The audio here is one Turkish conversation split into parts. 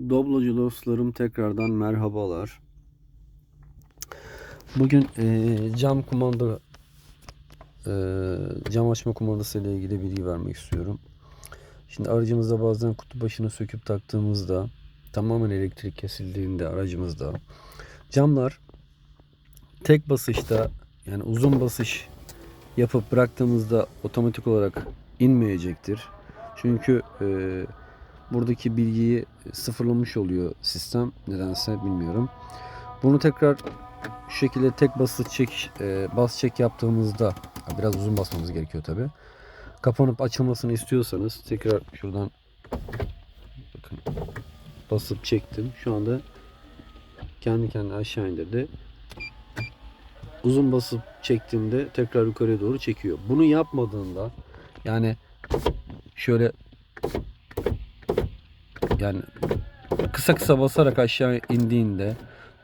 Doblocu dostlarım tekrardan merhabalar. Bugün eee, cam kumanda eee, cam açma kumandası ile ilgili bilgi vermek istiyorum. Şimdi aracımızda bazen kutu başını söküp taktığımızda tamamen elektrik kesildiğinde aracımızda camlar tek basışta yani uzun basış yapıp bıraktığımızda otomatik olarak inmeyecektir. Çünkü eee buradaki bilgiyi sıfırlamış oluyor sistem. Nedense bilmiyorum. Bunu tekrar şu şekilde tek basış çek, e, bas çek yaptığımızda biraz uzun basmamız gerekiyor tabi. Kapanıp açılmasını istiyorsanız tekrar şuradan bakın basıp çektim. Şu anda kendi kendine aşağı indirdi. Uzun basıp çektiğimde tekrar yukarıya doğru çekiyor. Bunu yapmadığında yani şöyle yani kısa kısa basarak aşağı indiğinde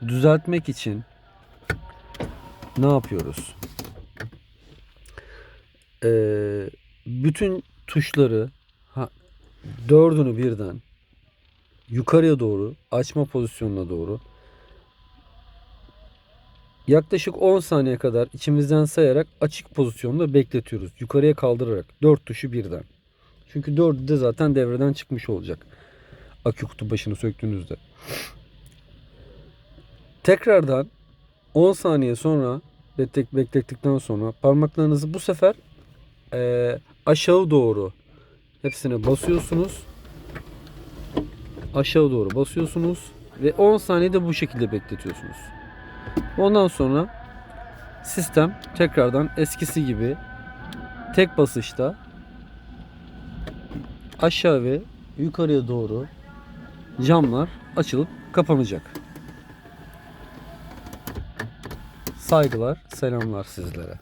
düzeltmek için ne yapıyoruz? Ee, bütün tuşları ha, dördünü birden yukarıya doğru açma pozisyonuna doğru yaklaşık 10 saniye kadar içimizden sayarak açık pozisyonda bekletiyoruz. Yukarıya kaldırarak dört tuşu birden. Çünkü dördü de zaten devreden çıkmış olacak akü kutu başını söktüğünüzde. Tekrardan 10 saniye sonra beklet- beklettikten sonra parmaklarınızı bu sefer eee, aşağı doğru hepsine basıyorsunuz. Aşağı doğru basıyorsunuz ve 10 saniyede bu şekilde bekletiyorsunuz. Ondan sonra sistem tekrardan eskisi gibi tek basışta aşağı ve yukarıya doğru camlar açılıp kapanacak. Saygılar, selamlar sizlere.